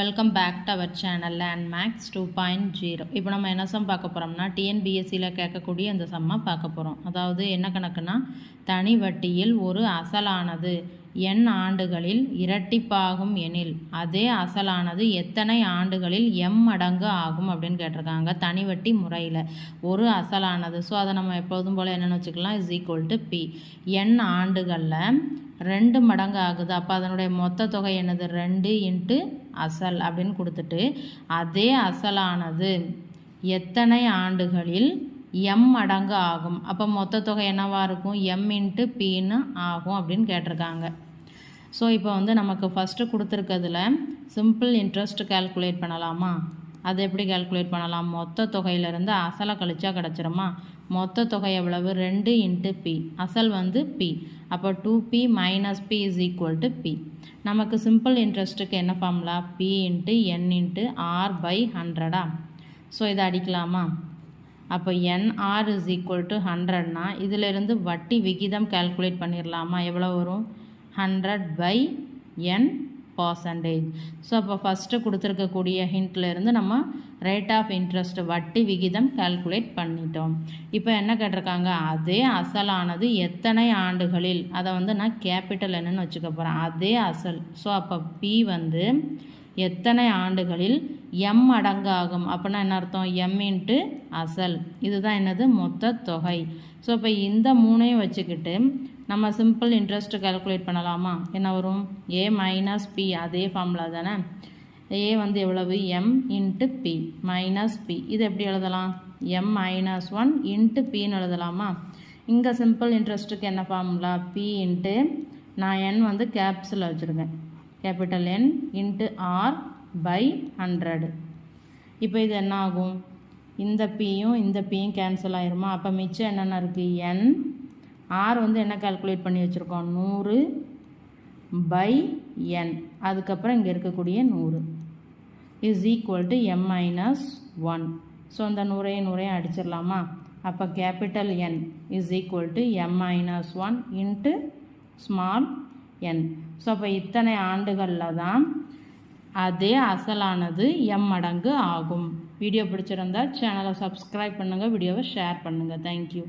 Welcome back to our channel land maths two point zero இப்போ நம்ம என்ன some பார்க்க போகிறோம்னா டிஎன்பிஎஸ்சியில் கேட்கக்கூடிய அந்த சம்மை பார்க்க போகிறோம் அதாவது என்ன கணக்குனா தனி வட்டியில் ஒரு அசலானது என் ஆண்டுகளில் இரட்டிப்பாகும் எனில் அதே அசலானது எத்தனை ஆண்டுகளில் எம் மடங்கு ஆகும் அப்படின்னு கேட்டிருக்காங்க தனி வட்டி முறையில். ஒரு அசலானது. ஸோ அதை நம்ம எப்போதும் போல் என்னென்னு வச்சுக்கலாம் is equal to P N ஆண்டுகளில் ரெண்டு மடங்கு ஆகுது. அப்போ அதனுடைய மொத்த தொகை என்னது? ரெண்டு இன்ட்டு அசல் அப்படின்னு கொடுத்துட்டு அதே அசலானது எத்தனை ஆண்டுகளில் எம் மடங்கு ஆகும்? அப்போ மொத்த தொகை என்னவாக இருக்கும்? எம் இன்ட்டு பின்னு ஆகும் அப்படின்னு கேட்டிருக்காங்க. ஸோ இப்போ வந்து நமக்கு ஃபஸ்ட்டு கொடுத்துருக்கிறதுல சிம்பிள் இன்ட்ரெஸ்ட் கேல்குலேட் பண்ணலாமா? அது எப்படி கேல்குலேட் பண்ணலாம்? மொத்த தொகையிலேருந்து அசலை கழிச்சா கிடச்சிருமா? மொத்த தொகை எவ்வளவு? ரெண்டு இன்ட்டு பி. அசல் வந்து பி. அப்போ two P minus P is equal to P நமக்கு சிம்பிள் இன்ட்ரெஸ்ட்டுக்கு என்ன formula P into N into R by ஹண்ட்ரடா so இதை அடிக்கலாமா? அப்போ N R is equal to ஹண்ட்ரட்னா இதிலிருந்து வட்டி விகிதம் கால்குலேட் பண்ணிடலாமா எவ்வளோ வரும்? Hundred by N percentage so அப்போ ஃபஸ்ட்டு கொடுத்துருக்கக்கூடிய ஹிண்ட்லேருந்து நம்ம ரேட் ஆஃப் இன்ட்ரெஸ்ட் வட்டி விகிதம் கால்குலேட் பண்ணிட்டோம். இப்போ என்ன கேட்டிருக்காங்க? அதே அசலானது எத்தனை ஆண்டுகளில்? அதை வந்து நான் கேபிட்டல் என்னன்னு வச்சுக்க போகிறேன் அதே அசல். ஸோ அப்போ பி வந்து எத்தனை ஆண்டுகளில் எம் அடங்காகும்? அப்படின்னா என்ன அர்த்தம்? எம் இன்ட்டு அசல். இதுதான் என்னது? மொத்த தொகை. ஸோ இப்போ இந்த மூணையும் வச்சுக்கிட்டு நம்ம சிம்பிள் இன்ட்ரெஸ்ட் கால்குலேட் பண்ணலாமா? என்ன வரும்? ஏ மைனஸ் பி அதே ஃபார்முலா தானே? ஏ வந்து எவ்வளவு? M into P minus P இது எப்படி எழுதலாம்? எம் மைனஸ் ஒன் இன்ட்டு பின்னு எழுதலாமா? இங்கே சிம்பிள் இன்ட்ரெஸ்ட்டுக்கு என்ன ஃபார்முலா பி இன்ட்டு நான் என் வந்து கேப்ஸில் வச்சுருக்கேன். Capital N into R by hundred இப்போ இது என்ன ஆகும் இந்த பியும் இந்த பியும் கேன்சல் ஆயிருமா? அப்போ மிச்சம் என்னென்ன இருக்குது என் ஆர் வந்து என்ன கால்குலேட் பண்ணி வச்சுருக்கோம்? நூறு பை என் அதுக்கப்புறம் இங்கே இருக்கக்கூடிய நூறு. Is equal to M minus one so அந்த நூறையும் நூறையும் அடிச்சிடலாமா? அப்போ capital N is equal to M minus one into small N. So அப்போ இத்தனை ஆண்டுகளில் தான் அதே அசலானது எம் மடங்கு ஆகும். வீடியோ பிடிச்சிருந்தால் சேனலை சப்ஸ்கிரைப் பண்ணுங்கள் வீடியோவை ஷேர் பண்ணுங்கள் தேங்க்யூ